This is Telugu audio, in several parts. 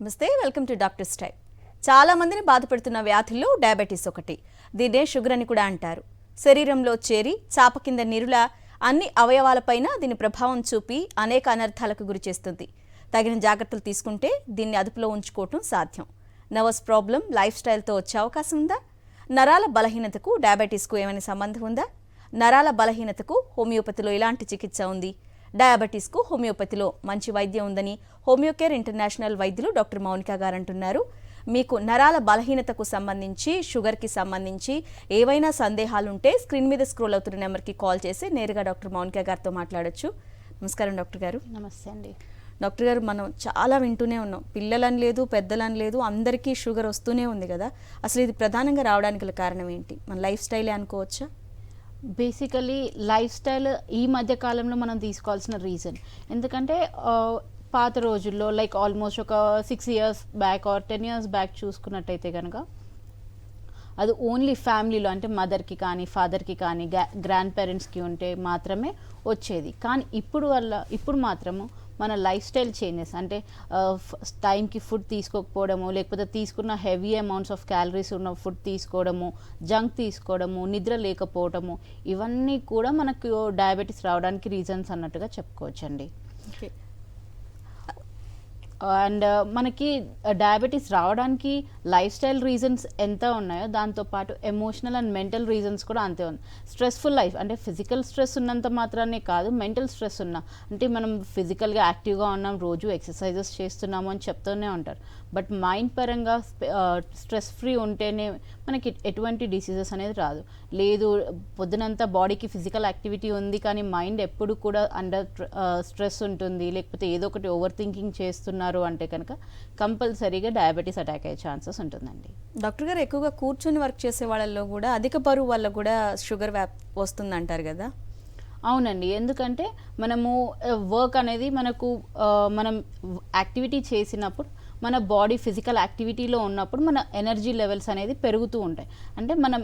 నమస్తే వెల్కమ్ టు డాక్టర్ స్టైల్ చాలా మందిని బాధపెడుతున్న వ్యాధుల్లో డయాబెటీస్ ఒకటి. దీన్నే షుగర్ అని కూడా అంటారు. శరీరంలో చేరి చాప కింద నిరుల అన్ని అవయవాలపైన దీని ప్రభావం చూపి అనేక అనర్థాలకు గురి చేస్తుంది. తగిన జాగ్రత్తలు తీసుకుంటే దీన్ని అదుపులో ఉంచుకోవటం సాధ్యం. నర్వస్ ప్రాబ్లం లైఫ్ స్టైల్తో వచ్చే అవకాశం ఉందా? నరాల బలహీనతకు డయాబెటీస్కు ఏమైనా సంబంధం ఉందా? నరాల బలహీనతకు హోమియోపతిలో ఎలాంటి చికిత్స ఉంది? డయాబెటీస్కు హోమియోపతిలో మంచి వైద్యం ఉందని హోమియోకేర్ ఇంటర్నేషనల్ వైద్యులు డాక్టర్ మౌనిక గారు అంటున్నారు. మీకు నరాల బలహీనతకు సంబంధించి షుగర్కి సంబంధించి ఏవైనా సందేహాలుంటే స్క్రీన్ మీద స్క్రోల్ అవుతున్న నెంబర్కి కాల్ చేసి నేరుగా డాక్టర్ మౌనిక గారితో మాట్లాడొచ్చు. నమస్కారం డాక్టర్ గారు. నమస్తే అండి. డాక్టర్ గారు మనం చాలా వింటూనే ఉన్నాం. పిల్లలని లేదు పెద్దలని లేదు అందరికీ షుగర్ వస్తూనే ఉంది కదా. అసలు ఇది ప్రధానంగా రావడానికి కారణం ఏంటి? మన లైఫ్ స్టైలే అనుకోవచ్చా? బేసికలీ లైఫ్ స్టైల్ ఈ మధ్య కాలంలో మనం తీసుకోవాల్సిన రీజన్ ఎందుకంటే పాత రోజుల్లో లైక్ ఆల్మోస్ట్ ఒక six years back or ten years back చూసుకున్నట్టయితే కనుక అది ఓన్లీ ఫ్యామిలీలో అంటే మదర్కి కానీ ఫాదర్కి కానీ గ్రాండ్ పేరెంట్స్కి ఉంటే మాత్రమే వచ్చేది. కానీ ఇప్పుడు వల్ల ఇప్పుడు మాత్రము మన లైఫ్ స్టైల్ చేంజెస్ అంటే టైంకి ఫుడ్ తీసుకోకపోవడము లేకపోతే తీసుకున్న హెవీ అమౌంట్స్ ఆఫ్ క్యాలరీస్ ఉన్న ఫుడ్ తీసుకోవడము జంక్ తీసుకోవడము నిద్ర లేకపోవడము ఇవన్నీ కూడా మనకు డయాబెటీస్ రావడానికి రీజన్స్ అన్నట్టుగా చెప్పుకోవచ్చండి. అండ్ uh, మనకి uh, డయాబెటీస్ రావడానికి లైఫ్ స్టైల్ రీజన్స్ ఎంత ఉన్నాయో దాంతోపాటు ఎమోషనల్ అండ్ మెంటల్ రీజన్స్ కూడా అంతే ఉంది. స్ట్రెస్ఫుల్ లైఫ్ అంటే ఫిజికల్ స్ట్రెస్ ఉన్నంత మాత్రానే కాదు మెంటల్ స్ట్రెస్ ఉన్నా. అంటే మనం ఫిజికల్గా యాక్టివ్గా ఉన్నాం రోజు ఎక్సర్సైజెస్ చేస్తున్నాము అని చెప్తూనే ఉంటారు. బట్ మైండ్ పరంగా uh, స్ట్రెస్ ఫ్రీ ఉంటేనే మనకి ఎటువంటి డిసీజెస్ అనేది రాదు. లేదు పొద్దునంతా బాడీకి ఫిజికల్ యాక్టివిటీ ఉంది కానీ మైండ్ ఎప్పుడు కూడా అండర్ స్ట్రెస్ ఉంటుంది. లేకపోతే ఏదో ఒకటి ఓవర్ థింకింగ్ చేస్తున్నారు అంటే కనుక కంపల్సరీగా డయాబెటీస్ అటాక్ అయ్యే ఛాన్సెస్ ఉంటుందండి. డాక్టర్ గారు ఎక్కువగా కూర్చొని వర్క్ చేసే వాళ్ళల్లో కూడా అధిక బరువు వల్ల కూడా షుగర్ వ్యాప్ వస్తుంది అంటారు కదా? అవునండి. ఎందుకంటే మనము వర్క్ అనేది మనకు మనం యాక్టివిటీ చేసినప్పుడు మన బాడీ ఫిజికల్ యాక్టివిటీలో ఉన్నప్పుడు మన ఎనర్జీ లెవెల్స్ అనేది పెరుగుతూ ఉంటాయి. అంటే మనం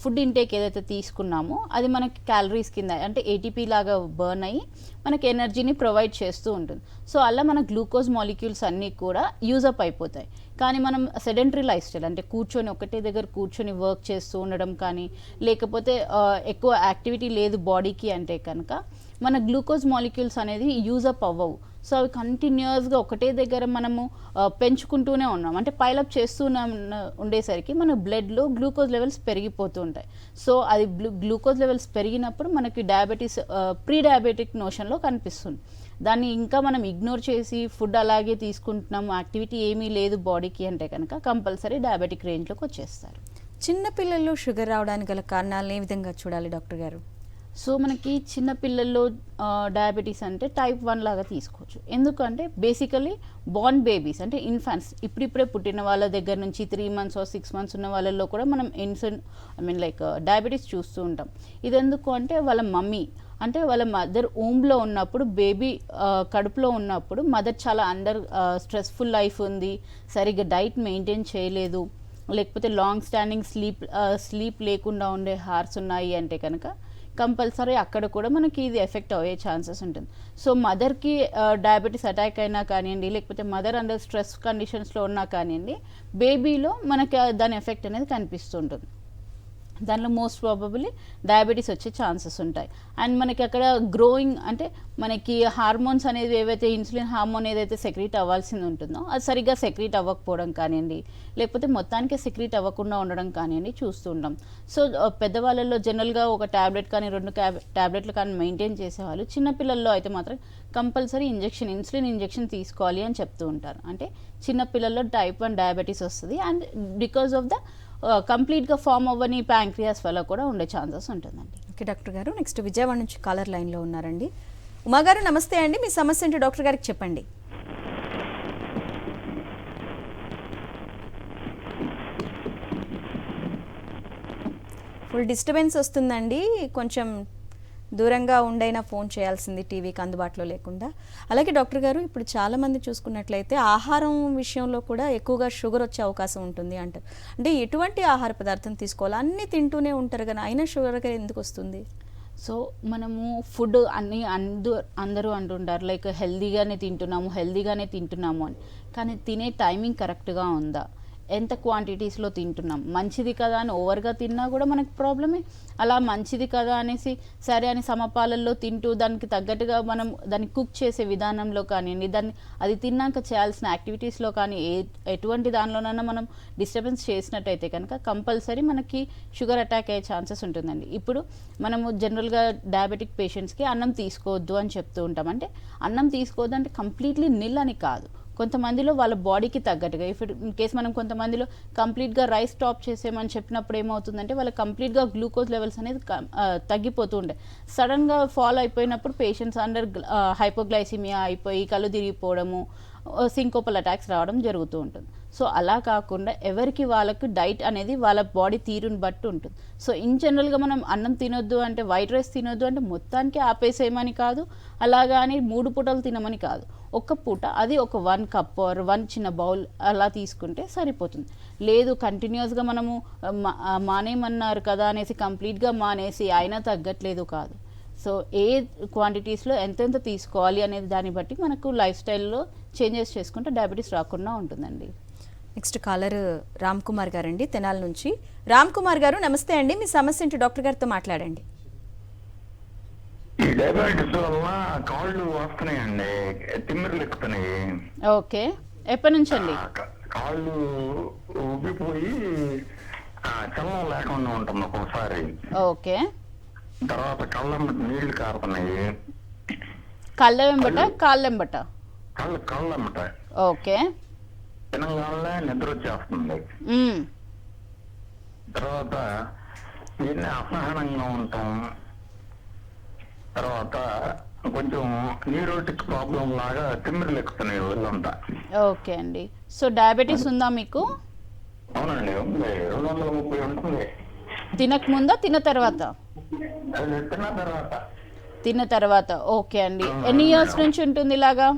ఫుడ్ ఇంటేక్ ఏదైతే తీసుకున్నామో అది మనకి క్యాలరీస్ కింద అంటే ఏటీపీ లాగా బర్న్ అయ్యి మనకి ఎనర్జీని ప్రొవైడ్ చేస్తూ ఉంటుంది. సో అలా మన గ్లూకోజ్ మాలిక్యూల్స్ అన్నీ కూడా యూజప్ అయిపోతాయి. కానీ మనం సెడెంటరీ లైఫ్ స్టైల్ అంటే కూర్చొని ఒకటే దగ్గర కూర్చొని వర్క్ చేస్తూ ఉండడం కానీ లేకపోతే ఎక్కువ యాక్టివిటీ లేదు బాడీకి అంటే కనుక మన గ్లూకోజ్ మాలిక్యూల్స్ అనేది యూజప్ అవ్వవు. సో అవి కంటిన్యూస్గా ఒకటే దగ్గర మనము పెంచుకుంటూనే ఉన్నాం. అంటే పైలప్ చేస్తూనే ఉన్న- ఉండేసరికి మన బ్లడ్లో గ్లూకోజ్ లెవెల్స్ పెరిగిపోతూ ఉంటాయి. సో అది గ్లూకోజ్ లెవెల్స్ పెరిగినప్పుడు మనకి డయాబెటీస్ ప్రీ డయాబెటిక్ నోషన్లో కనిపిస్తుంది. దాన్ని ఇంకా మనం ఇగ్నోర్ చేసి ఫుడ్ అలాగే తీసుకుంటున్నాం యాక్టివిటీ ఏమీ లేదు బాడీకి అంటే కనుక కంపల్సరీ డయాబెటిక్ రేంజ్లోకి వచ్చేస్తారు. చిన్న పిల్లల్లో షుగర్ రావడానికి గల కారణాలను ఏ విధంగా చూడాలి డాక్టర్ గారు? సో మనకి చిన్న పిల్లల్లో డయాబెటీస్ అంటే టైప్ వన్ లాగా తీసుకోవచ్చు. ఎందుకంటే బేసికలీ బార్న్ బేబీస్ అంటే ఇన్ఫాన్స్ ఇప్పుడిప్పుడే పుట్టిన వాళ్ళ దగ్గర నుంచి త్రీ మంత్స్ సిక్స్ మంత్స్ ఉన్న వాళ్ళల్లో కూడా మనం ఇన్సన్ ఐ మీన్ లైక్ డయాబెటీస్ చూస్తూ ఉంటాం. ఇది ఎందుకు అంటే వాళ్ళ మమ్మీ అంటే వాళ్ళ మదర్ ఓమ్లో ఉన్నప్పుడు బేబీ కడుపులో ఉన్నప్పుడు మదర్ చాలా అండర్ స్ట్రెస్ఫుల్ లైఫ్ ఉంది సరిగ్గా డైట్ మెయింటైన్ చేయలేదు లేకపోతే లాంగ్ స్టాండింగ్ స్లీప్ స్లీప్ లేకుండా ఉండే హార్స్ ఉన్నాయి అంటే కనుక కంపల్సరీ అక్కడ కూడా మనకి ఇది ఎఫెక్ట్ అయ్యే ఛాన్సెస్ ఉంటుంది. సో మదర్కి డయాబెటీస్ అటాక్ అయినా కానివ్వండి లేకపోతే మదర్ అండర్ స్ట్రెస్ కండిషన్స్లో ఉన్నా కానివ్వండి బేబీలో మనకి దాని ఎఫెక్ట్ అనేది కనిపిస్తుంటుంది దానిలో మోస్ట్ ప్రాబబుల్లీ డయాబెటీస్ వచ్చే ఛాన్సెస్ ఉంటాయి. అండ్ మనకి అక్కడ గ్రోయింగ్ అంటే మనకి హార్మోన్స్ అనేది ఏవైతే ఇన్సులిన్ హార్మోన్ ఏదైతే సెక్రీట్ అవ్వాల్సింది ఉంటుందో అది సరిగ్గా సెక్రీట్ అవ్వకపోవడం కానివ్వండి లేకపోతే మొత్తానికి సెక్రీట్ అవ్వకుండా ఉండడం కానివ్వండి చూస్తూ ఉంటాం సో పెద్దవాళ్ళల్లో జనరల్గా ఒక ట్యాబ్లెట్ కానీ రెండు ట్యాబ్లెట్లు కానీ మెయింటైన్ చేసేవాళ్ళు చిన్నపిల్లల్లో అయితే మాత్రం కంపల్సరీ ఇంజెక్షన్ ఇన్సులిన్ ఇంజెక్షన్ తీసుకోవాలి అని చెప్తూ ఉంటారు. అంటే చిన్నపిల్లల్లో టైప్ వన్ డయాబెటీస్ వస్తుంది. అండ్ బికాస్ ఆఫ్ ద కంప్లీట్గా ఫామ్ అవ్వని ప్యాంక్రియాస్ వల్ల కూడా ఉండే ఛాన్సెస్ ఉంటుందండి. ఓకే డాక్టర్ గారు నెక్స్ట్ విజయవాడ నుంచి కాలర్ లైన్లో ఉన్నారండి. ఉమా గారు నమస్తే అండి. మీ సమస్య ఏంటో? డాక్టర్ గారికి చెప్పండి. ఫుల్ డిస్టర్బెన్స్ వస్తుందండి. కొంచెం దూరంగా ఉండైనా ఫోన్ చేయాల్సింది టీవీకి అందుబాటులో లేకుండా. అలాగే డాక్టర్ గారు ఇప్పుడు చాలామంది చూసుకున్నట్లయితే ఆహారం విషయంలో కూడా ఎక్కువగా షుగర్ వచ్చే అవకాశం ఉంటుంది అంటారు. అంటే ఎటువంటి ఆహార పదార్థం తీసుకోవాలి? అన్నీ తింటూనే ఉంటారు కానీ అయినా షుగర్ ఎందుకు వస్తుంది? సో మనము ఫుడ్ అన్ని అందు అందరూ అంటుంటారు లైక్ హెల్దీగానే తింటున్నాము హెల్దీగానే తింటున్నాము అని. కానీ తినే టైమింగ్ కరెక్ట్గా ఉందా? ఎంత క్వాంటిటీస్లో తింటున్నాం? మంచిది కదా అని ఓవర్గా తిన్నా కూడా మనకు ప్రాబ్లమే అలా మంచిది కదా అనేసి సరే అని సమపాలల్లో తింటూ దానికి తగ్గట్టుగా మనం దాన్ని కుక్ చేసే విధానంలో కానివ్వండి దాన్ని అది తిన్నాక చేయాల్సిన యాక్టివిటీస్లో కానీ ఏ ఎటువంటి దానిలోనైనా మనం డిస్టర్బెన్స్ చేసినట్టయితే కనుక కంపల్సరీ మనకి షుగర్ అటాక్ అయ్యే ఛాన్సెస్ ఉంటుందండి. ఇప్పుడు మనము జనరల్గా డయాబెటిక్ పేషెంట్స్కి అన్నం తీసుకోవద్దు అని చెప్తూ ఉంటాం. అంటే అన్నం తీసుకోవద్దు అంటే కంప్లీట్లీ నిల్ అని కాదు. కొంతమందిలో వాళ్ళ బాడీకి తగ్గట్టుగా ఇఫ్ ఇన్ కేస్ మనం కొంతమందిలో కంప్లీట్గా రైస్ స్టాప్ చేసేమని చెప్పినప్పుడు ఏమవుతుందంటే వాళ్ళ కంప్లీట్గా గ్లూకోజ్ లెవెల్స్ అనేది తగ్గిపోతూ ఉంటాయి. సడన్గా ఫాలో అయిపోయినప్పుడు పేషెంట్స్ అండర్ హైపోగ్లైసిమియా అయిపోయి కళ్ళు తిరిగిపోవడము సింకోపల్ అటాక్స్ రావడం జరుగుతూ ఉంటుంది. సో అలా కాకుండా ఎవరికి వాళ్ళకు డైట్ అనేది వాళ్ళ బాడీ తీరుని బట్టి ఉంటుంది. సో ఇన్ జనరల్గా మనం అన్నం తినొద్దు అంటే వైట్ రైస్ తినొద్దు అంటే మొత్తానికి ఆపేసేయమని కాదు అలాగా అని మూడు పూటలు తినమని కాదు. ఒక్క పూట అది ఒక వన్ కప్ ఆర్ వన్ చిన్న బౌల్ అలా తీసుకుంటే సరిపోతుంది. లేదు కంటిన్యూస్గా మనము మా- మానేయమన్నారు కదా అనేసి కంప్లీట్గా మానేసి అయినా తగ్గట్లేదు కాదు. సో ఏ క్వాంటిటీస్లో ఎంతెంత తీసుకోవాలి అనేది దాన్ని బట్టి మనకు లైఫ్ స్టైల్లో చేంజెస్ చేసుకుంటే డయాబెటీస్ రాకుండా ఉంటుందండి. నెక్స్ట్ కాలర్ రామ్ కుమార్ గారండి తెనాల నుంచి. రామ్ కుమార్ గారు నమస్తే అండి. మీ సమస్య ఏంటి? డాక్టర్ గారితో మాట్లాడండి. ఈ డయాబెటిస్ వల్ల కాళ్ళు వస్తున్నాయండి. తిమ్మిర్లు ఎక్కుతున్నాయి. ఓకే. ఎప్పటి నుంచి అండి కాళ్ళు ఉబ్బిపోయి చల్లం లేకుండా ఉంటుంది ఒక్కొక్కసారి ఓకే. తర్వాత కళ్ళ నీళ్ళు కారుతున్నాయి. కళ్ళ వెంబట కాళ్ళ వెంబట? కళ్ళు కళ్ళమ్మట ఓకే. తినగానే నిద్ర వచ్చేస్తుంది. తర్వాత ఇవన్నీ అసహనంగా ఉంటాం. తర్వాత కొంచెం న్యూరోటిక్ ప్రాబ్లం లాగా తిమ్మిర్లు ఎక్కుతున్నాయి ఒళ్ళంతా. ఓకే అండి. సో డయాబెటీస్ ఉందా మీకు? అవునండి ఉంది. రెండు వందల ముప్పై ఉంటుంది. తినక ముందా తిన్న తర్వాత? తిన్న తర్వాత. తిన్న తర్వాత. ఓకే అండి. ఎన్ని ఇయర్స్ నుంచి ఉంటుంది ఇలాగా?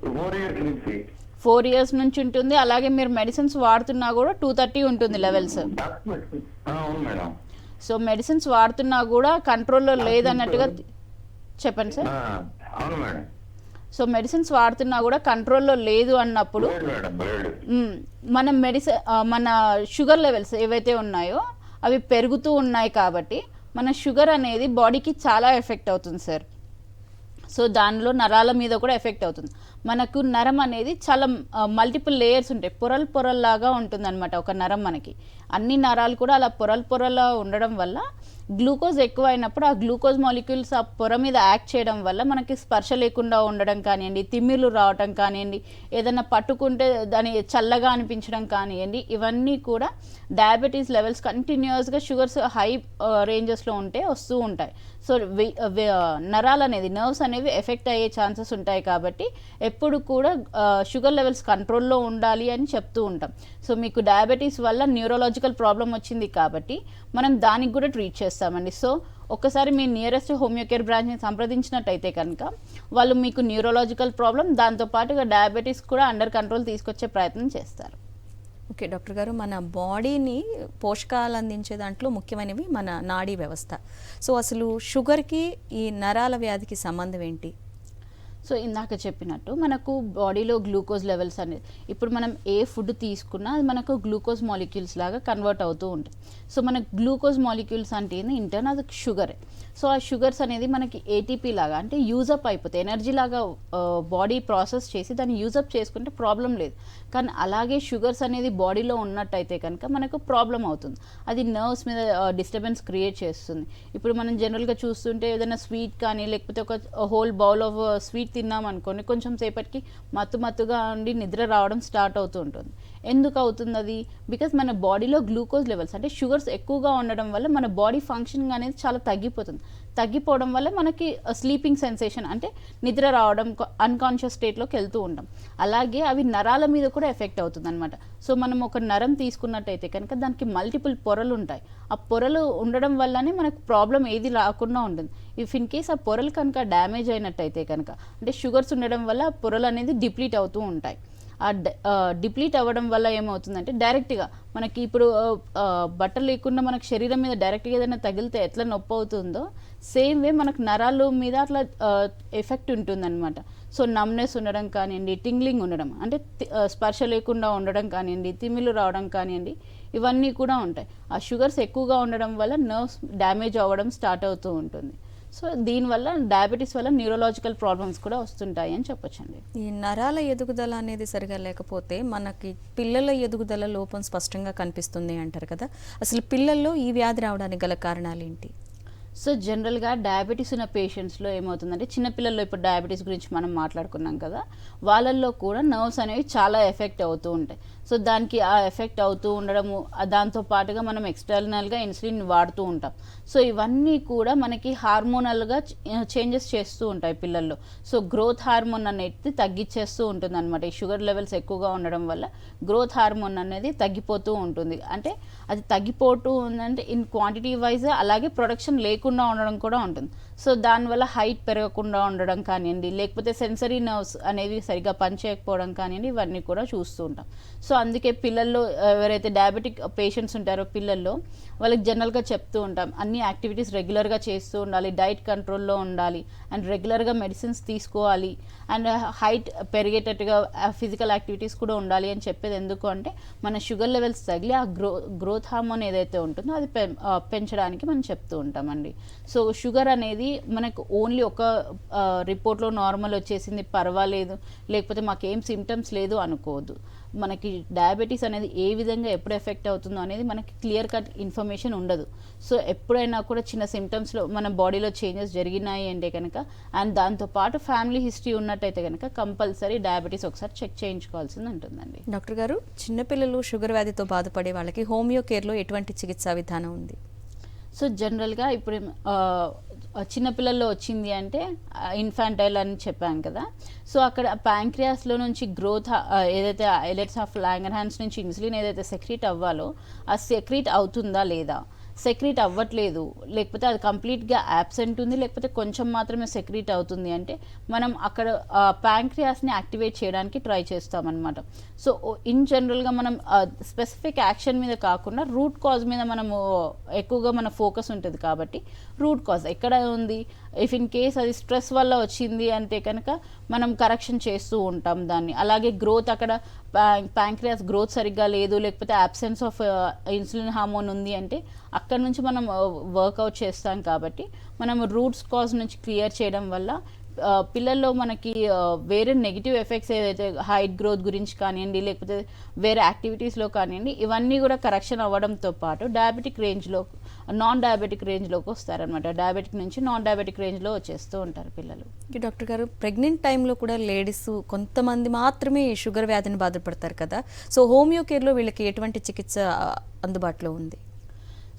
ఫోర్ ఇయర్స్ నుంచి. ఫోర్ ఇయర్స్ నుంచి ఉంటుంది. అలాగే మీరు మెడిసిన్స్ వాడుతున్నా కూడా టూ థర్టీ ఉంటుంది లెవెల్స్. సో మెడిసిన్స్ వాడుతున్నా కూడా కంట్రోల్లో లేదన్నట్టుగా చెప్పండి సార్. సో మెడిసిన్స్ వాడుతున్నా కూడా కంట్రోల్లో లేదు అన్నప్పుడు మన మెడిసిన్ మన షుగర్ లెవెల్స్ ఏవైతే ఉన్నాయో అవి పెరుగుతూ ఉన్నాయి కాబట్టి మన షుగర్ అనేది బాడీకి చాలా ఎఫెక్ట్ అవుతుంది సార్. సో దానిలో నరాల మీద కూడా ఎఫెక్ట్ అవుతుంది. మనకు నరం అనేది చాలా మల్టిపుల్ లేయర్స్ ఉంటాయి. పొరలు పొరల్లాగా ఉంటుంది అనమాట ఒక నరం మనకి. అన్ని నరాలు కూడా అలా పొరలు పొరలా ఉండడం వల్ల గ్లూకోజ్ ఎక్కువ అయినప్పుడు ఆ గ్లూకోజ్ మాలిక్యూల్స్ ఆ పొర మీద యాక్ట్ చేయడం వల్ల మనకి స్పర్శ లేకుండా ఉండడం కానివ్వండి తిమ్మిర్లు రావటం కానివ్వండి ఏదైనా పట్టుకుంటే దాని చల్లగా అనిపించడం కానివ్వండి ఇవన్నీ కూడా డయాబెటీస్ లెవెల్స్ కంటిన్యూస్గా షుగర్స్ హై రేంజెస్లో ఉంటే వస్తూ ఉంటాయి. సో uh, uh, నరాలు అనేది నర్వ్స్ అనేవి ఎఫెక్ట్ అయ్యే ఛాన్సెస్ ఉంటాయి కాబట్టి ఎప్పుడు కూడా షుగర్ లెవెల్స్ కంట్రోల్లో ఉండాలి అని చెప్తూ ఉంటాం. సో మీకు డయాబెటీస్ వల్ల న్యూరలాజికల్ ప్రాబ్లం వచ్చింది కాబట్టి మనం దానికి కూడా ట్రీట్ చేస్తాం. చేస్తామండి. సో ఒక్కసారి మీ నియరెస్ట్ హోమియోకేర్ బ్రాంచ్ని సంప్రదించినట్టయితే కనుక వాళ్ళు మీకు న్యూరలాజికల్ ప్రాబ్లం దాంతోపాటుగా డయాబెటీస్ కూడా అండర్ కంట్రోల్ తీసుకొచ్చే ప్రయత్నం చేస్తారు. ఓకే డాక్టర్ గారు మన బాడీని పోషకాలు అందించే దాంట్లో ముఖ్యమైనవి మన నాడీ వ్యవస్థ. సో అసలు షుగర్కి ఈ నరాల వ్యాధికి సంబంధం ఏంటి? సో ఇందాక చెప్పినట్టు మనకు బాడీలో గ్లూకోజ్ లెవెల్స్ అనేది ఇప్పుడు మనం ఏ ఫుడ్ తీసుకున్నా అది మనకు గ్లూకోజ్ మాలిక్యూల్స్ లాగా కన్వర్ట్ అవుతూ ఉంటుంది సో మనకు గ్లూకోజ్ మాలిక్యూల్స్ అంటే ఏంది? ఇంటర్న్ అది షుగరే. సో ఆ షుగర్స్ అనేది మనకి ఏటీపీ లాగా అంటే యూజప్ అయిపోతాయి. ఎనర్జీ లాగా బాడీ ప్రాసెస్ చేసి దాన్ని యూజప్ చేసుకుంటే ప్రాబ్లం లేదు. కానీ అలాగే షుగర్స్ అనేది బాడీలో ఉన్నట్టయితే కనుక మనకు ప్రాబ్లం అవుతుంది. అది నర్వ్స్ మీద డిస్టర్బెన్స్ క్రియేట్ చేస్తుంది. ఇప్పుడు మనం జనరల్గా చూస్తుంటే ఏదైనా స్వీట్ కానీ లేకపోతే ఒక హోల్ బౌల్ ఆఫ్ స్వీట్ తిన్నాం అనుకోండి కొంచెం సేపటికి మత్తు మత్తుగా ఉండి నిద్ర రావడం స్టార్ట్ అవుతూ ఉంటుంది. ఎందుకు అవుతుంది అది? బికాస్ మన బాడీలో గ్లూకోజ్ లెవెల్స్ అంటే షుగర్స్ ఎక్కువగా ఉండడం వల్ల మన బాడీ ఫంక్షనింగ్ అనేది చాలా తగ్గిపోతుంది. తగ్గిపోవడం వల్ల మనకి స్లీపింగ్ సెన్సేషన్ అంటే నిద్ర రావడం అన్కాన్షియస్ స్టేట్లోకి వెళ్తూ ఉంటాం. అలాగే అవి నరాల మీద కూడా ఎఫెక్ట్ అవుతుంది అనమాట సో మనం ఒక నరం తీసుకున్నట్టయితే కనుక దానికి మల్టిపుల్ పొరలు ఉంటాయి. ఆ పొరలు ఉండడం వల్లనే మనకు ప్రాబ్లం ఏది రాకుండా ఉంటుంది. ఇఫ్ ఇన్ కేస్ ఆ పొరలు కనుక డ్యామేజ్ అయినట్టయితే కనుక అంటే షుగర్స్ ఉండడం వల్ల ఆ పొరలు అనేది డిప్లీట్ అవుతూ ఉంటాయి. డిప్లీట్ అవ్వడం వల్ల ఏమవుతుందంటే డైరెక్ట్గా మనకి ఇప్పుడు బట్టలు లేకుండా మనకు శరీరం మీద డైరెక్ట్గా ఏదైనా తగిలితే ఎట్లా నొప్పి అవుతుందో సేమ్ వే మనకు నరాలు మీద అట్లా ఎఫెక్ట్ ఉంటుందన్నమాట. సో నమ్నెస్ ఉండడం కానివ్వండి టింగ్లింగ్ ఉండడం అంటే స్పర్శ లేకుండా ఉండడం కానివ్వండి తిమిలు రావడం కానివ్వండి ఇవన్నీ కూడా ఉంటాయి. ఆ షుగర్స్ ఎక్కువగా ఉండడం వల్ల నర్వ్స్ డ్యామేజ్ అవ్వడం స్టార్ట్ అవుతూ ఉంటుంది. సో దీనివల్ల డయాబెటీస్ వల్ల న్యూరలాజికల్ ప్రాబ్లమ్స్ కూడా వస్తుంటాయి అని చెప్పొచ్చండి. ఈ నరాల ఎదుగుదల అనేది సరిగా లేకపోతే మనకి పిల్లల ఎదుగుదల లోపం స్పష్టంగా కనిపిస్తుంది అంటారు కదా. అసలు పిల్లల్లో ఈ వ్యాధి రావడానికి గల కారణాలు ఏంటి? సో జనరల్గా డయాబెటీస్ ఉన్న పేషెంట్స్లో ఏమవుతుందంటే చిన్నపిల్లల్లో ఇప్పుడు డయాబెటీస్ గురించి మనం మాట్లాడుకున్నాం కదా వాళ్ళల్లో కూడా నర్వ్స్ అనేవి చాలా ఎఫెక్ట్ అవుతూ ఉంటాయి. సో దానికి ఆ ఎఫెక్ట్ అవుతూ ఉండడము దాంతో పాటుగా మనం ఎక్స్టర్నల్గా ఇన్సులిన్ వాడుతూ ఉంటాం. సో ఇవన్నీ కూడా మనకి హార్మోనల్గా చేంజెస్ చేస్తూ ఉంటాయి పిల్లల్లో. సో గ్రోత్ హార్మోన్ అనేది తగ్గించేస్తూ ఉంటుంది అనమాట ఈ షుగర్ లెవెల్స్ ఎక్కువగా ఉండడం వల్ల గ్రోత్ హార్మోన్ అనేది తగ్గిపోతూ ఉంటుంది. అంటే అది తగ్గిపోతూ ఉందంటే ఇన్ క్వాంటిటీ వైజ్ అలాగే ప్రొడక్షన్ లేకుండా ఉండడం కూడా ఉంటుంది. సో దానివల్ల హైట్ పెరగకుండా ఉండడం కానివ్వండి లేకపోతే సెన్సరీ నర్వ్స్ అనేవి సరిగ్గా పనిచేయకపోవడం కానివ్వండి ఇవన్నీ కూడా చూస్తూ ఉంటాం. సో అందుకే పిల్లల్లో ఎవరైతే డయాబెటిక్ పేషెంట్స్ ఉంటారో పిల్లల్లో వాళ్ళకి జనరల్గా చెప్తూ ఉంటాం అన్ని యాక్టివిటీస్ రెగ్యులర్గా చేస్తూ ఉండాలి డైట్ కంట్రోల్లో ఉండాలి అండ్ రెగ్యులర్గా మెడిసిన్స్ తీసుకోవాలి అండ్ హైట్ పెరిగేటట్టుగా ఫిజికల్ యాక్టివిటీస్ కూడా ఉండాలి అని చెప్పేది ఎందుకు అంటే మన షుగర్ లెవెల్స్ తగిలి ఆ గ్రో గ్రోత్ హార్మోన్ ఏదైతే ఉంటుందో అది పెం- పెంచడానికి మనం చెప్తూ ఉంటామండి. సో షుగర్ అనేది అనేది మనకు ఓన్లీ ఒక రిపోర్ట్లో నార్మల్ వచ్చేసింది పర్వాలేదు లేకపోతే మాకేం సిమ్టమ్స్ లేదు అనుకోవద్దు. మనకి డయాబెటీస్ అనేది ఏ విధంగా ఎప్పుడు ఎఫెక్ట్ అవుతుందో అనేది మనకి క్లియర్ కట్ ఇన్ఫర్మేషన్ ఉండదు. సో ఎప్పుడైనా కూడా చిన్న సిమ్టమ్స్లో మన బాడీలో చేంజెస్ జరిగినాయి అంటే కనుక అండ్ దాంతోపాటు ఫ్యామిలీ హిస్టరీ ఉన్నట్టయితే కనుక కంపల్సరీ డయాబెటీస్ ఒకసారి చెక్ చేయించుకోవాల్సింది ఉంటుందండి డాక్టర్ గారు చిన్నపిల్లలు షుగర్ వ్యాధితో బాధపడే వాళ్ళకి హోమియో కేర్లో ఎటువంటి చికిత్సా విధానం ఉంది? సో జనరల్గా ఇప్పుడు చిన్నపిల్లల్లో వచ్చింది అంటే ఇన్ఫాంటైల్ అని చెప్పాం కదా. సో అక్కడ ప్యాంక్రియాస్లో నుంచి గ్రోత్ ఏదైతే ఎలెట్స్ ఆఫ్ లాంగర్ హ్యాండ్స్ నుంచి ఇన్సులిన్ ఏదైతే సెక్రీట్ అవ్వాలో ఆ సెక్రీట్ అవుతుందా లేదా? సెక్రీట్ అవ్వట్లేదు. లేకపోతే అది కంప్లీట్గా యాబ్సెంట్ ఉంది లేకపోతే కొంచెం మాత్రమే సెక్రీట్ అవుతుంది అంటే మనం అక్కడ ప్యాంక్రియాస్ని యాక్టివేట్ చేయడానికి ట్రై చేస్తామన్నమాట. సో ఇన్ జనరల్గా మనం స్పెసిఫిక్ యాక్షన్ మీద కాకుండా రూట్ కాజ్ మీద మనము ఎక్కువగా మన ఫోకస్ ఉంటుంది కాబట్టి రూట్ కాజ్ ఎక్కడ ఉంది ఇఫ్ ఇన్ కేస్ అది స్ట్రెస్ వల్ల వచ్చింది అంటే కనుక మనం కరెక్షన్ చేస్తూ ఉంటాం దాన్ని. అలాగే గ్రోత్ అక్కడ ప్యాంక్రియాస్ గ్రోత్ సరిగ్గా లేదు లేకపోతే అబ్సెన్స్ ఆఫ్ ఇన్సులిన్ హార్మోన్ ఉంది అంటే అక్కడ నుంచి మనం వర్కౌట్ చేస్తాం కాబట్టి మనం రూట్స్ కాజ్ నుంచి క్లియర్ చేయడం వల్ల పిల్లల్లో మనకి వేరే నెగిటివ్ ఎఫెక్ట్స్ ఏదైతే హైట్ గ్రోత్ గురించి కానివ్వండి లేకపోతే వేరే యాక్టివిటీస్లో కానివ్వండి ఇవన్నీ కూడా కరెక్షన్ అవ్వడంతో పాటు డయాబెటిక్ రేంజ్లో నాన్ డయాబెటిక్ రేంజ్లోకి వస్తారనమాట డయాబెటిక్ నుంచి నాన్ డయాబెటిక్ రేంజ్లో వచ్చేస్తూ ఉంటారు పిల్లలు. ఈ డాక్టర్ గారు ప్రెగ్నెంట్ టైంలో కూడా లేడీస్ కొంతమంది మాత్రమే ఈ షుగర్ వ్యాధిని బాధపడతారు కదా. సో హోమియో కేర్లో వీళ్ళకి ఎటువంటి చికిత్స అందుబాటులో ఉంది?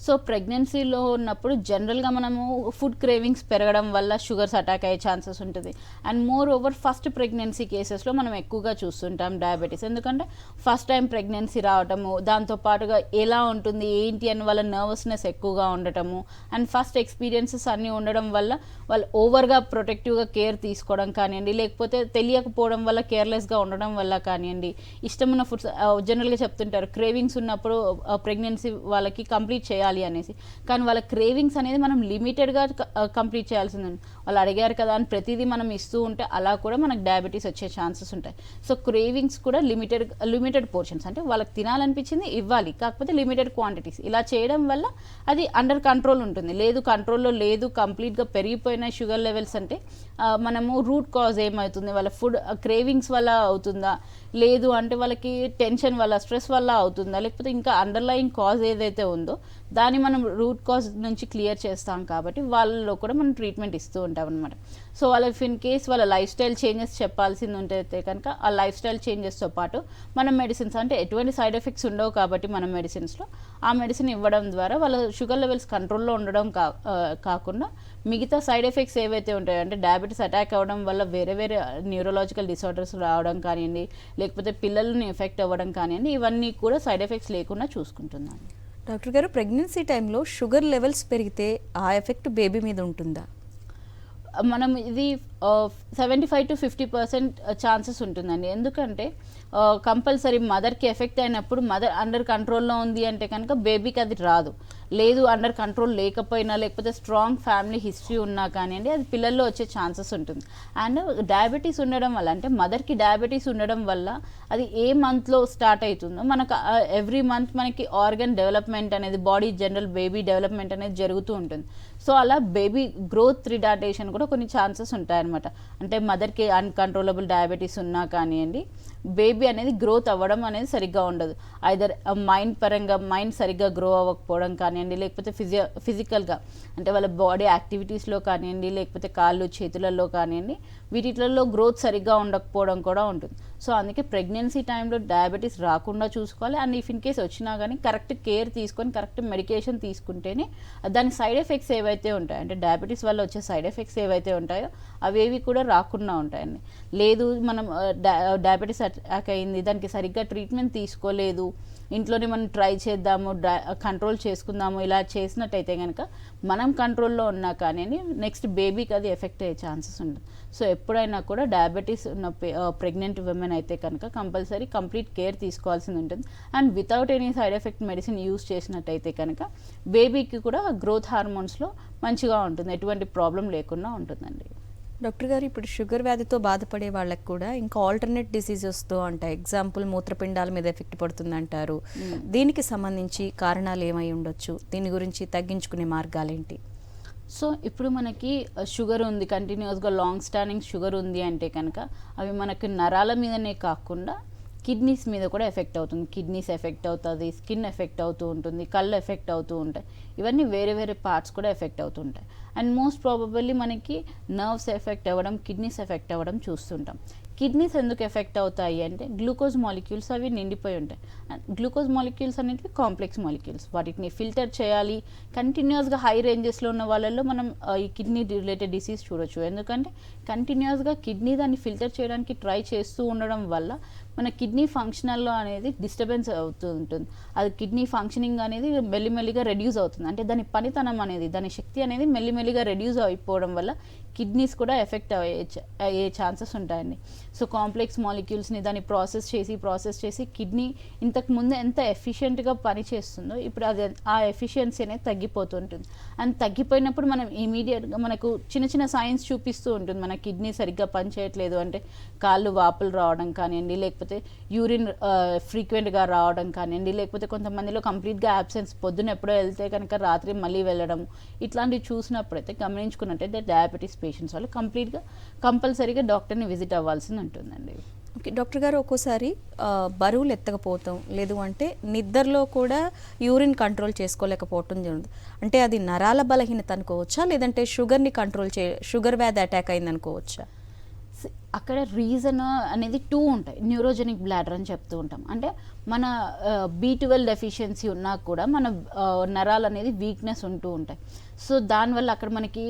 సో ప్రెగ్నెన్సీలో ఉన్నప్పుడు జనరల్గా మనము ఫుడ్ క్రేవింగ్స్ పెరగడం వల్ల షుగర్స్ అటాక్ అయ్యే ఛాన్సెస్ ఉంటుంది. And moreover first pregnancy కేసెస్లో మనం ఎక్కువగా చూస్తుంటాం డయాబెటీస్. ఎందుకంటే ఫస్ట్ టైం ప్రెగ్నెన్సీ రావటము దాంతో పాటుగా ఎలా ఉంటుంది ఏంటి అని వాళ్ళ నర్వస్నెస్ ఎక్కువగా ఉండటము అండ్ ఫస్ట్ ఎక్స్పీరియన్సెస్ అన్నీ ఉండడం వల్ల వాళ్ళు ఓవర్గా ప్రొటెక్టివ్గా కేర్ తీసుకోవడం కానివ్వండి లేకపోతే తెలియకపోవడం వల్ల కేర్లెస్గా ఉండడం వల్ల కానివ్వండి ఇష్టమున్న ఫుడ్స్ జనరల్గా చెప్తుంటారు క్రేవింగ్స్ ఉన్నప్పుడు ప్రెగ్నెన్సీ వాళ్ళకి కంప్లీట్ చేయాలి అనేసి. కానీ వాళ్ళ క్రేవింగ్స్ అనేది మనం లిమిటెడ్గా కంప్లీట్ చేయాల్సింది. వాళ్ళు అడిగారు కదా అని ప్రతిదీ మనం ఇస్తూ ఉంటే అలా కూడా మనకు డయాబెటీస్ వచ్చే ఛాన్సెస్ ఉంటాయి. సో క్రేవింగ్స్ కూడా లిమిటెడ్ లిమిటెడ్ పోర్షన్స్. అంటే వాళ్ళకి తినాలనిపించింది ఇవ్వాలి. కాకపోతే లిమిటెడ్ క్వాంటిటీస్. ఇలా చేయడం వల్ల అది అండర్ కంట్రోల్ ఉంటుంది. లేదు కంట్రోల్లో లేదు కంప్లీట్గా పెరిగిపోయిన షుగర్ లెవెల్స్ అంటే మనము రూట్ కాజ్ ఏమవుతుంది? వాళ్ళ ఫుడ్ క్రేవింగ్స్ వల్ల అవుతుందా? లేదు అంటే వాళ్ళకి టెన్షన్ వల్ల స్ట్రెస్ వల్ల అవుతుందా? లేకపోతే ఇంకా అండర్లయింగ్ కాజ్ ఏదైతే ఉందో దాన్ని మనం రూట్ కాజ్ నుంచి క్లియర్ చేస్తాం కాబట్టి వాళ్ళలో కూడా మనం ట్రీట్మెంట్ ఇస్తూ ఉంటాం అనమాట సో వాళ్ళ ఇన్ కేస్ వాళ్ళ లైఫ్ స్టైల్ చేంజెస్ చెప్పాల్సింది ఉంటే కనుక ఆ లైఫ్ స్టైల్ చేంజెస్తో పాటు మనం మెడిసిన్స్ అంటే ఎటువంటి సైడ్ ఎఫెక్ట్స్ ఉండవు కాబట్టి మనం మెడిసిన్స్లో ఆ మెడిసిన్ ఇవ్వడం ద్వారా వాళ్ళ షుగర్ లెవెల్స్ కంట్రోల్లో ఉండడం కా కాకుండా మిగతా సైడ్ ఎఫెక్ట్స్ ఏవైతే ఉంటాయో అంటే డయాబెటీస్ అటాక్ అవ్వడం వల్ల వేరే వేరే న్యూరలాజికల్ డిసార్డర్స్ రావడం కానివ్వండి లేకపోతే పిల్లల్ని ఎఫెక్ట్ అవ్వడం కానివ్వండి ఇవన్నీ కూడా సైడ్ ఎఫెక్ట్స్ లేకుండా చూసుకుంటున్నాను. డాక్టర్ గారు ప్రెగ్నెన్సీ టైంలో షుగర్ లెవెల్స్ పెరిగితే ఆ ఎఫెక్ట్ బేబీ మీద ఉంటుందా? మనం ఇది seventy five to fifty percent chances ఉంటుందండి. ఎందుకంటే కంపల్సరీ మదర్కి ఎఫెక్ట్ అయినప్పుడు మదర్ అండర్ కంట్రోల్లో ఉంది అంటే కనుక బేబీకి అది రాదు. లేదు అండర్ కంట్రోల్ లేకపోయినా లేకపోతే స్ట్రాంగ్ ఫ్యామిలీ హిస్టరీ ఉన్నా కానివ్వండి అది పిల్లల్లో వచ్చే ఛాన్సెస్ ఉంటుంది. అండ్ డయాబెటీస్ ఉండడం వల్ల అంటే మదర్కి డయాబెటీస్ ఉండడం వల్ల అది ఏ మంత్లో స్టార్ట్ అవుతుందో మనకు ఎవ్రీ మంత్ మనకి ఆర్గన్ డెవలప్మెంట్ అనేది బాడీ జనరల్ బేబీ డెవలప్మెంట్ అనేది జరుగుతూ ఉంటుంది. సో అలా బేబీ గ్రోత్ రిటార్డేషన్ కూడా కొన్ని ఛాన్సెస్ ఉంటాయన్నమాట. అంటే మదర్కి అన్కంట్రోలబుల్ డయాబెటీస్ ఉన్నా కానివ్వండి బేబీ అనేది గ్రోత్ అవ్వడం అనేది సరిగ్గా ఉండదు. ఐదర్ మైండ్ పరంగా మైండ్ సరిగ్గా గ్రో అవ్వకపోవడం కానివ్వండి లేకపోతే ఫిజియో ఫిజికల్గా అంటే వాళ్ళ బాడీ యాక్టివిటీస్లో కానివ్వండి లేకపోతే కాళ్ళు చేతులలో కానివ్వండి వీటిలలో గ్రోత్ సరిగ్గా ఉండకపోవడం కూడా ఉంటుంది. సో అందుకే ప్రెగ్నెన్సీ టైంలో డయాబెటీస్ రాకుండా చూసుకోవాలి. అండ్ ఇఫ్ ఇన్ కేస్ వచ్చినా కానీ కరెక్ట్ కేర్ తీసుకొని కరెక్ట్ మెడికేషన్ తీసుకుంటేనే దాని సైడ్ ఎఫెక్ట్స్ ఏవైతే ఉంటాయో అంటే డయాబెటీస్ వల్ల వచ్చే సైడ్ ఎఫెక్ట్స్ ఏవైతే ఉంటాయో అవేవి కూడా రాకుండా ఉంటాయండి. లేదు మనం డయాబెటీస్ అటాక్ అయింది. దానికి సరిగ్గా ట్రీట్మెంట్ తీసుకోలేదు. ఇంట్లోనే మనం ట్రై చేద్దాము కంట్రోల్ చేసుకుందాము ఇలా చేసినట్టయితే కనుక మనం కంట్రోల్లో ఉన్నా కానీ నెక్స్ట్ బేబీకి అది ఎఫెక్ట్ అయ్యే ఛాన్సెస్ ఉంటుంది సో ఎప్పుడైనా కూడా డయాబెటీస్ ఉన్న ప్రెగ్నెంట్ ఉమెన్ అయితే కనుక కంపల్సరీ కంప్లీట్ కేర్ తీసుకోవాల్సింది ఉంటుంది. And without any side effect medicine use చేసినట్టయితే కనుక బేబీకి కూడా గ్రోత్ హార్మోన్స్లో మంచిగా ఉంటుంది. ఎటువంటి ప్రాబ్లం లేకుండా ఉంటుందండి. డాక్టర్ గారు ఇప్పుడు షుగర్ వ్యాధితో బాధపడే వాళ్ళకి కూడా ఇంకా ఆల్టర్నేట్ డిసీజెస్తో అంటాయి ఎగ్జాంపుల్ మూత్రపిండాల మీద ఎఫెక్ట్ పడుతుంది అంటారు దీనికి సంబంధించి కారణాలు ఏమై ఉండొచ్చు? దీని గురించి తగ్గించుకునే మార్గాలేంటి? సో ఇప్పుడు మనకి షుగర్ ఉంది కంటిన్యూస్గా లాంగ్ స్టాండింగ్ షుగర్ ఉంది అంటే కనుక అవి మనకి నరాల మీదనే కాకుండా కిడ్నీస్ మీద కూడా ఎఫెక్ట్ అవుతుంది. కిడ్నీస్ ఎఫెక్ట్ అవుతుంది స్కిన్ ఎఫెక్ట్ అవుతూ ఉంటుంది కళ్ళు ఎఫెక్ట్ అవుతూ ఉంటాయి. ఇవన్నీ వేరే వేరే పార్ట్స్ కూడా ఎఫెక్ట్ అవుతుంటాయి అండ్ మోస్ట్ ప్రాబబుల్లీ మనకి నర్వ్స్ ఎఫెక్ట్ అవ్వడం కిడ్నీస్ ఎఫెక్ట్ అవ్వడం చూస్తుంటాం. కిడ్నీస్ ఎందుకు ఎఫెక్ట్ అవుతాయి అంటే గ్లూకోజ్ మాలిక్యూల్స్ అవి నిండిపోయి ఉంటాయి. గ్లూకోజ్ మాలిక్యూల్స్ అనేవి కాంప్లెక్స్ మాలిక్యూల్స్. వాటిని ఫిల్టర్ చేయాలి. కంటిన్యూస్గా హై రేంజెస్లో ఉన్న వాళ్ళల్లో మనం ఈ కిడ్నీ రిలేటెడ్ డిసీజ్ చూడొచ్చు. ఎందుకంటే కంటిన్యూస్గా కిడ్నీ దాన్ని ఫిల్టర్ చేయడానికి ట్రై చేస్తూ ఉండడం వల్ల మన కిడ్నీ ఫంక్షనల్లో అనేది డిస్టర్బెన్స్ అవుతూ ఉంటుంది. అది కిడ్నీ ఫంక్షనింగ్ అనేది మెల్లిమెల్లిగా రెడ్యూస్ అవుతుంది. అంటే దాని పనితనం అనేది దాని శక్తి అనేది మెల్లిమెల్లిగా రెడ్యూస్ అయిపోవడం వల్ల కిడ్నీస్ కూడా ఎఫెక్ట్ అయ్యే అయ్యే ఛాన్సెస్ ఉంటాయండి. సో కాంప్లెక్స్ మాలిక్యూల్స్ని దాన్ని ప్రాసెస్ చేసి ప్రాసెస్ చేసి కిడ్నీ ఇంతకు ముందు ఎంత ఎఫిషియెంట్గా పనిచేస్తుందో ఇప్పుడు అది ఆ ఎఫిషియన్సీ అనేది తగ్గిపోతుంటుంది. అండ్ తగ్గిపోయినప్పుడు మనం ఇమీడియట్గా మనకు చిన్న చిన్న సైన్స్ చూపిస్తూ ఉంటుంది. మన కిడ్నీ సరిగ్గా పనిచేయట్లేదు అంటే కాళ్ళు వాపులు రావడం కానివ్వండి లేకపోతే యూరిన్ ఫ్రీక్వెంట్గా రావడం కానివ్వండి లేకపోతే కొంతమందిలో కంప్లీట్గా యాబ్సెన్స్ పొద్దున ఎప్పుడో వెళ్తే కనుక రాత్రి మళ్ళీ వెళ్ళడం ఇట్లాంటివి చూసినప్పుడైతే గమనించుకున్నట్టయితే డయాబెటీస్ పేషెంట్స్ వాళ్ళు కంప్లీట్గా కంపల్సరీగా డాక్టర్ని విజిట్ అవ్వాల్సింది ఉంటుందండి. ఓకే డాక్టర్ గారు ఒక్కోసారి బరువులు ఎత్తకపోవటం లేదు అంటే నిద్రలో కూడా యూరిన్ కంట్రోల్ చేసుకోలేకపోవటం జరుగుతుంది. అంటే అది నరాల బలహీనత అనుకోవచ్చా? లేదంటే షుగర్ని కంట్రోల్ చే షుగర్ వ్యాధి అటాక్ అయింది అనుకోవచ్చా అక్కడ రీజన్ అనేది టూ ఉంటాయి. న్యూరోజెనిక్ బ్లాడర్ అని చెప్తూ ఉంటాం. అంటే మన బీ ట్వెల్వ్ డెఫిషియన్సీ ఉన్నా కూడా మన నరాలు అనేది వీక్నెస్ ఉంటూ ఉంటాయి. సో దానివల్ల అక్కడ మనకి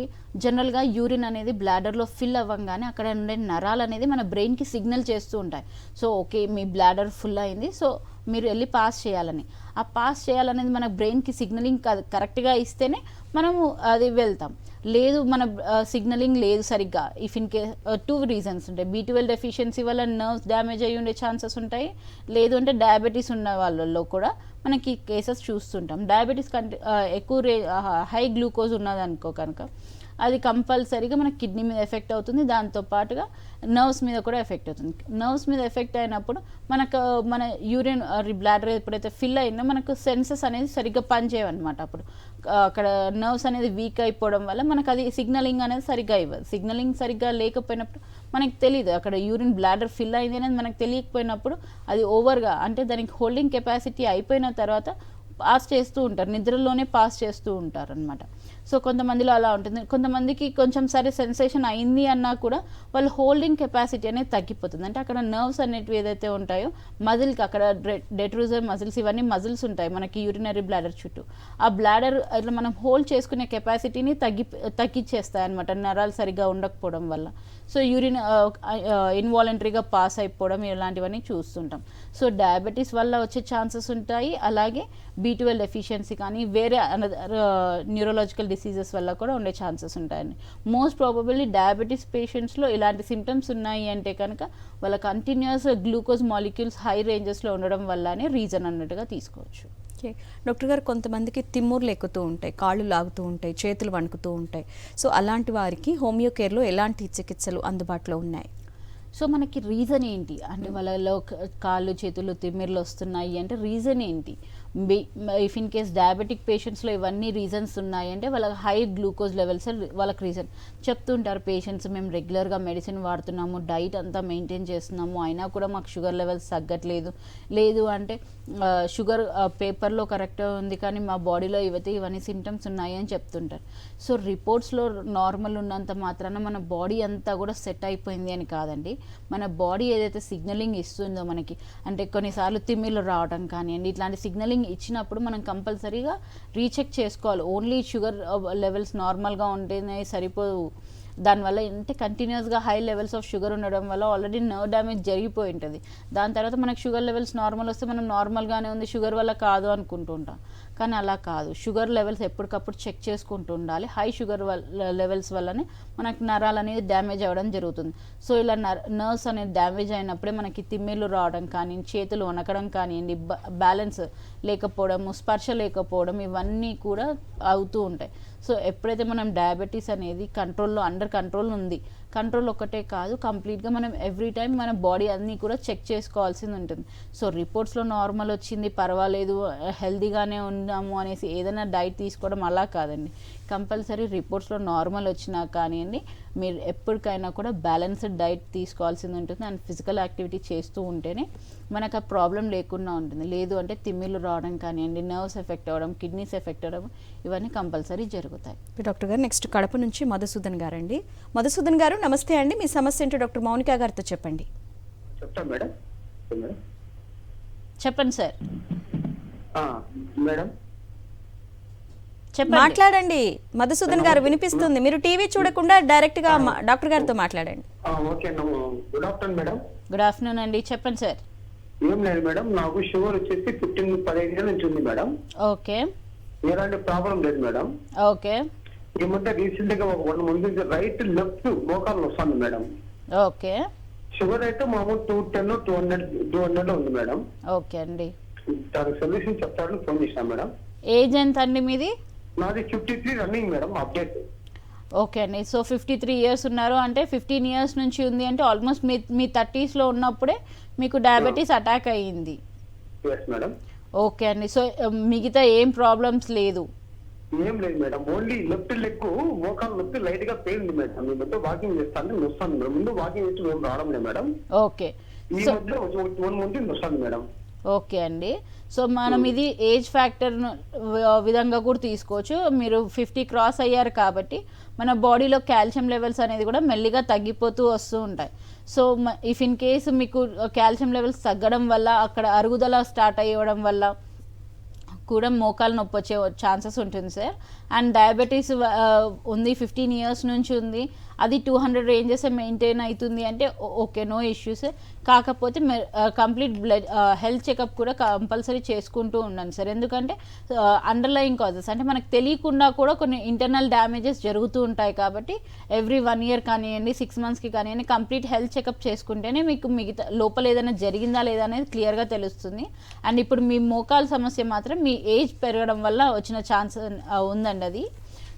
జనరల్గా యూరిన్ అనేది బ్లాడర్లో ఫిల్ అవ్వగానే అక్కడ ఉండే నరాలు అనేది మన బ్రెయిన్కి సిగ్నల్ చేస్తూ ఉంటాయి. సో ఓకే మీ బ్లాడర్ ఫుల్ అయింది. సో మీరు వెళ్ళి పాస్ చేయాలని. ఆ పాస్ చేయాలనేది మన బ్రెయిన్కి సిగ్నలింగ్ కరెక్ట్గా ఇస్తేనే మనము అది వెళ్తాం. లేదు మన సిగ్నలింగ్ లేదు సరిగ్గా. If in case two reasons ఉంటాయి. బీ ట్వెల్వ్ డెఫిషియన్సీ వల్ల నర్వ్స్ డ్యామేజ్ అయ్యి ఉండే ఛాన్సెస్ ఉంటాయి. లేదు అంటే డయాబెటీస్ ఉన్న వాళ్ళల్లో కూడా మనకి కేసెస్ చూస్తుంటాం. డయాబెటీస్ కంటే ఎక్కువ రే హై గ్లూకోజ్ ఉన్నదనుకో కనుక అది కంపల్సరీగా మన కిడ్నీ మీద ఎఫెక్ట్ అవుతుంది. దాంతో పాటుగా నర్వ్స్ మీద కూడా ఎఫెక్ట్ అవుతుంది. నర్వ్స్ మీద ఎఫెక్ట్ అయినప్పుడు మనకు మన యూరిన్ బ్లాడర్ ఎప్పుడైతే ఫిల్ అయిందో మనకు సెన్సెస్ అనేది సరిగ్గా పనిచేయవన్నమాట అప్పుడు. అక్కడ నర్వ్స్ అనేది వీక్ అయిపోవడం వల్ల మనకు అది సిగ్నలింగ్ అనేది సరిగ్గా ఇవ్వదు. సిగ్నలింగ్ సరిగ్గా లేకపోయినప్పుడు మనకి తెలియదు అక్కడ యూరిన్ బ్లాడర్ ఫిల్ అయింది అనేది మనకు తెలియకపోయినప్పుడు అది ఓవర్గా అంటే దానికి హోల్డింగ్ కెపాసిటీ అయిపోయిన తర్వాత పాస్ చేస్తూ ఉంటారు. నిద్రలోనే పాస్ చేస్తూ ఉంటారు అనమాట సో కొంతమందిలో అలా ఉంటుంది. కొంతమందికి కొంచెం సరే సెన్సేషన్ అయింది అన్నా కూడా వాళ్ళ హోల్డింగ్ కెపాసిటీ అనేది తగ్గిపోతుంది. అంటే అక్కడ నర్వ్స్ అనేటివి ఏదైతే ఉంటాయో మజిల్కి అక్కడ డెట్రూజర్ మజిల్స్ ఇవన్నీ మజిల్స్ ఉంటాయి మనకి యూరినరీ బ్లాడర్ చుట్టూ. ఆ బ్లాడర్ ఇట్లా మనం హోల్డ్ చేసుకునే కెపాసిటీని తగ్గి తగ్గించేస్తాయి అనమాట నరాలు సరిగ్గా ఉండకపోవడం వల్ల. సో యూరిన్ ఇన్వాలంటరీగా పాస్ అయిపోవడం ఇలాంటివన్నీ చూస్తుంటాం. సో డయాబెటీస్ వల్ల వచ్చే ఛాన్సెస్ ఉంటాయి. అలాగే బీ ట్వెల్వ్ డెఫిషియన్సీ కానీ వేరే న్యూరలాజికల్ డిసీజెస్ వల్ల కూడా ఉండే ఛాన్సెస్ ఉంటాయండి. మోస్ట్ ప్రాబబుల్లీ డయాబెటీస్ పేషెంట్స్లో ఇలాంటి సిమ్టమ్స్ ఉన్నాయి అంటే కనుక వాళ్ళ కంటిన్యూస్ గ్లూకోజ్ మాలిక్యూల్స్ హై రేంజెస్లో ఉండడం వల్లనే రీజన్ అన్నట్టుగా తీసుకోవచ్చు. ఓకే డాక్టర్ గారు కొంతమందికి తిమ్ముర్లు ఎక్కుతూ ఉంటాయి కాళ్ళు లాగుతూ ఉంటాయి చేతులు వణుకుతూ ఉంటాయి. సో అలాంటి వారికి హోమియో కేర్లో ఎలాంటి చికిత్సలు అందుబాటులో ఉన్నాయి? సో మనకి రీజన్ ఏంటి? అంటే వాళ్ళలో కాళ్ళు చేతులు తిమ్మిర్లు వస్తున్నాయి అంటే రీజన్ ఏంటి? ఇఫ్ ఇన్ కేస్ డయాబెటిక్ పేషెంట్స్లో ఇవన్నీ రీజన్స్ ఉన్నాయి అంటే వాళ్ళకి హై గ్లూకోజ్ లెవెల్స్ వాళ్ళకి రీజన్ చెప్తుంటారు పేషెంట్స్ మేము రెగ్యులర్గా మెడిసిన్ వాడుతున్నాము డైట్ అంతా మెయింటైన్ చేస్తున్నాము అయినా కూడా మాకు షుగర్ లెవెల్స్ తగ్గట్లేదు. లేదు అంటే షుగర్ పేపర్లో కరెక్ట్గా ఉంది కానీ మా బాడీలో ఇవైతే ఇవన్నీ సిమ్టమ్స్ ఉన్నాయి అని చెప్తుంటారు. సో రిపోర్ట్స్లో నార్మల్ ఉన్నంత మాత్రాన మన బాడీ అంతా కూడా సెట్ అయిపోయింది అని కాదండి. మన బాడీ ఏదైతే సిగ్నలింగ్ ఇస్తుందో మనకి అంటే కొన్నిసార్లు తిమ్మిలు రావడం కానివ్వండి ఇట్లాంటి సిగ్నలింగ్ ఇచ్చినప్పుడు మనం కంపల్సరీగా రీచెక్ చేసుకోవాలి. ఓన్లీ షుగర్ లెవెల్స్ నార్మల్గా ఉంటేనే సరిపోదు. దానివల్ల అంటే కంటిన్యూస్గా హై లెవెల్స్ ఆఫ్ షుగర్ ఉండడం వల్ల ఆల్రెడీ నర్వ్ డ్యామేజ్ జరిగిపోయి ఉంటుంది. దాని తర్వాత మనకు షుగర్ లెవెల్స్ నార్మల్ వస్తే మనం నార్మల్గానే ఉంది షుగర్ వల్ల కాదు అనుకుంటుంటాం కానీ అలా కాదు. షుగర్ లెవెల్స్ ఎప్పటికప్పుడు చెక్ చేసుకుంటూ ఉండాలి. హై షుగర్ లెవెల్స్ వల్లనే మనకి నరాలు అనేది డ్యామేజ్ అవ్వడం జరుగుతుంది. సో ఇలా నర్ నర్వ్స్ అనేది డ్యామేజ్ అయినప్పుడే మనకి తిమ్మిళ్ళు రావడం కానీ చేతులు వనకడం కానివ్వండి బ్యాలెన్స్ లేకపోవడము స్పర్శ లేకపోవడం ఇవన్నీ కూడా అవుతూ ఉంటాయి. సో ఎప్పుడైతే మనం డయాబెటీస్ అనేది కంట్రోల్లో అండర్ కంట్రోల్ ఉంది కంట్రోల్ ఒక్కటే కాదు కంప్లీట్గా మనం ఎవ్రీ టైం మన బాడీ అన్నీ కూడా చెక్ చేసుకోవాల్సింది ఉంటుంది. సో రిపోర్ట్స్లో నార్మల్ వచ్చింది పర్వాలేదు హెల్తీగానే ఉన్నాము అనేసి ఏదైనా డైట్ తీసుకోవడం అలా కాదండి. కంపల్సరీ రిపోర్ట్స్లో నార్మల్ వచ్చినా కానివ్వండి మీరు ఎప్పటికైనా కూడా బ్యాలెన్స్డ్ డైట్ తీసుకోవాల్సింది ఉంటుంది. అండ్ ఫిజికల్ యాక్టివిటీ చేస్తూ ఉంటేనే మనకు ఆ ప్రాబ్లం లేకుండా ఉంటుంది. లేదు అంటే తిమ్మిళ్ళు రావడం కానివ్వండి నర్వ్స్ ఎఫెక్ట్ అవ్వడం కిడ్నీస్ ఎఫెక్ట్ అవ్వడం ఇవన్నీ కంపల్సరీ జరుగుతాయి. డాక్టర్ గారు నెక్స్ట్ కడప నుంచి మధుసూదన్ గారు అండి మధుసూదన్ గారు నమస్తే అండి. మీ సమస్య ఏంటో డాక్టర్ మౌనిక గారితో చెప్పండి. చెప్తాను మేడం. చెప్పండి సార్. ఆ, మేడం. మాట్లాడండి. మధుసూదన్ గారు వినిపిస్తుంది. మీరు టీవీ చూడకుండా డైరెక్ట్గా మా- డాక్టర్ గారితో మాట్లాడండి. Good afternoon madam. Good afternoon అండి. చెప్పండి సార్. ఏం లేదు మేడం. నాకు షుగర్ వచ్చేసి ఫిఫ్టీన్ పదిహేను ఏళ్ళ నుంచి ఉంది మేడం. ఓకే. ఎలాంటి ప్రాబ్లం లేదు మేడం. ఓకే. ఈ మధ్య రీసెంట్గా ఒక వన్ మంత్ నుంచి రైట్ లెఫ్ట్ మోకాలు వస్తుంది మేడం. ఓకే. షుగర్ అయితే మామూలు two ten two hundred two hundred ఉంది మేడం. ఓకే అండి. దానికి సొల్యూషన్ చెప్తారని ఫోన్ చేసిన మేడం. ఏజ్ ఎంత అండి మీది? నాది fifty three running madam update okay అండి. సో ఫిఫ్టీ త్రీ ఇయర్స్ ఉన్నారు అంటే ఫిఫ్టీన్ ఇయర్స్ నుంచి ఉంది అంటే ఆల్మోస్ట్ మీ మీ థర్టీస్లో ఉన్నప్పుడే మీకు డయాబెటీస్ అటాక్ అయ్యింది. మేడం ఓకే అండి. సో మిగతా ఏం ప్రాబ్లమ్స్ లేదు? ఏం లేదు మేడం ఓన్లీ లెఫ్ట్ లెగ్ మోకాలు నొప్పి లైట్గా పెయిన్ ఉంది మేడం మీ మధ్య వాకింగ్ చేస్తాను మేడం ముందు వాకింగ్ చేసి మేము రావడం లేదు మేడం ఓకే ఈ మధ్య వన్ మంత్ మేడం ఓకే అండి. సో మనం ఇది ఏజ్ ఫ్యాక్టర్ విధంగా కూడా తీసుకోవచ్చు. మీరు ఫిఫ్టీ క్రాస్ అయ్యారు కాబట్టి మన బాడీలో కాల్షియం లెవెల్స్ అనేది కూడా మెల్లిగా తగ్గిపోతూ వస్తూ ఉంటాయి. సో ఇఫ్ ఇన్ కేసు మీకు కాల్షియం లెవెల్స్ తగ్గడం వల్ల అక్కడ అరుగుదల స్టార్ట్ అయ్యడం వల్ల కూడా మోకాలు నొప్పి వచ్చే ఛాన్సెస్ ఉంటుంది సార్. అండ్ డయాబెటీస్ ఉంది ఫిఫ్టీన్ ఇయర్స్ నుంచి ఉంది. అది టూ హండ్రెడ్ రేంజెస్ మెయింటైన్ అవుతుంది అంటే ఓకే నో ఇష్యూస్ కాకపోతే కంప్లీట్ బ్లడ్ హెల్త్ చెకప్ కూడా కంపల్సరీ చేసుకుంటూ ఉండండి సార్. ఎందుకంటే అండర్లయింగ్ కాజెస్ అంటే మనకు తెలియకుండా కూడా కొన్ని ఇంటర్నల్ డ్యామేజెస్ జరుగుతూ ఉంటాయి కాబట్టి ఎవ్రీ వన్ ఇయర్ కానివ్వండి సిక్స్ మంత్స్కి కానివ్వండి కంప్లీట్ హెల్త్ చెకప్ చేసుకుంటేనే మీకు మిగతా లోపల ఏదైనా జరిగిందా లేదా అనేది క్లియర్గా తెలుస్తుంది. అండ్ ఇప్పుడు మీ మోకాల సమస్య మాత్రం మీ ఏజ్ పెరగడం వల్ల వచ్చిన ఛాన్స్ ఉందండి అది.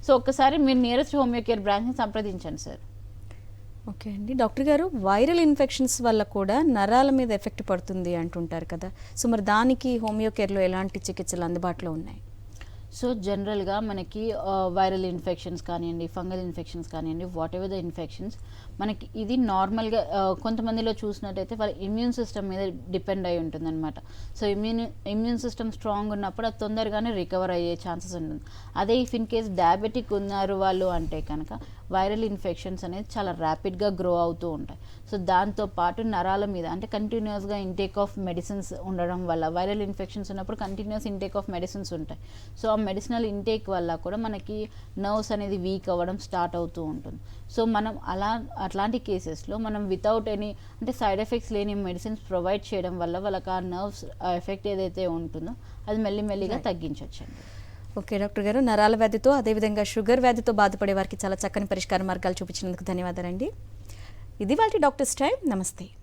సో ఒక్కసారి మీరు నియరెస్ట్ హోమియో కేర్ బ్రాంచ్ని సంప్రదించండి సార్ ఓకే అండి. డాక్టర్ గారు వైరల్ ఇన్ఫెక్షన్స్ వల్ల కూడా నరాల మీద ఎఫెక్ట్ పడుతుంది అంటుంటారు కదా. సో మరి దానికి హోమియో కేర్లో ఎలాంటి చికిత్సలు అందుబాటులో ఉన్నాయి? సో జనరల్గా మనకి వైరల్ ఇన్ఫెక్షన్స్ కానివ్వండి ఫంగల్ ఇన్ఫెక్షన్స్ కానివ్వండి వాట్ ఎవర్ ద ఇన్ఫెక్షన్స్ మనకి ఇది నార్మల్గా కొంతమందిలో చూసినట్టయితే వాళ్ళ ఇమ్యూన్ సిస్టమ్ మీద డిపెండ్ అయి ఉంటుందన్నమాట. So immune immune system strong ఉన్నప్పుడు అది తొందరగానే రికవర్ అయ్యే ఛాన్సెస్ ఉంటుంది. అదే ఇఫ్ ఇన్ కేస్ డయాబెటిక్ ఉన్నారు వాళ్ళు అంటే కనుక వైరల్ ఇన్ఫెక్షన్స్ అనేది చాలా ర్యాపిడ్గా గ్రో అవుతూ ఉంటాయి. సో దాంతో పాటు నరాల మీద అంటే కంటిన్యూస్గా ఇంటేక్ ఆఫ్ మెడిసిన్స్ ఉండడం వల్ల వైరల్ ఇన్ఫెక్షన్స్ ఉన్నప్పుడు కంటిన్యూస్ ఇంటేక్ ఆఫ్ మెడిసిన్స్ ఉంటాయి. సో ఆ మెడిసినల్ ఇంటేక్ వల్ల కూడా మనకి నర్వ్స్ అనేది వీక్ అవ్వడం స్టార్ట్ అవుతూ ఉంటుంది. సో మనం అలా అట్లాంటి కేసెస్లో మనం వితౌట్ ఎనీ అంటే సైడ్ ఎఫెక్ట్స్ లేని మెడిసిన్స్ ప్రొవైడ్ చేయడం వల్ల వాళ్ళకి ఆ నర్వ్స్ ఎఫెక్ట్ ఏదైతే ఉంటుందో అది మెల్లిమెల్లిగా తగ్గించవచ్చండి ఓకే డాక్టర్ గారు. నరాల వ్యాధితో అదేవిధంగా షుగర్ వ్యాధితో బాధపడే వారికి చాలా చక్కని పరిష్కార మార్గాలు చూపించినందుకు ధన్యవాదాలండి. ఇది వాళ్ళ డాక్టర్స్ టైం. నమస్తే.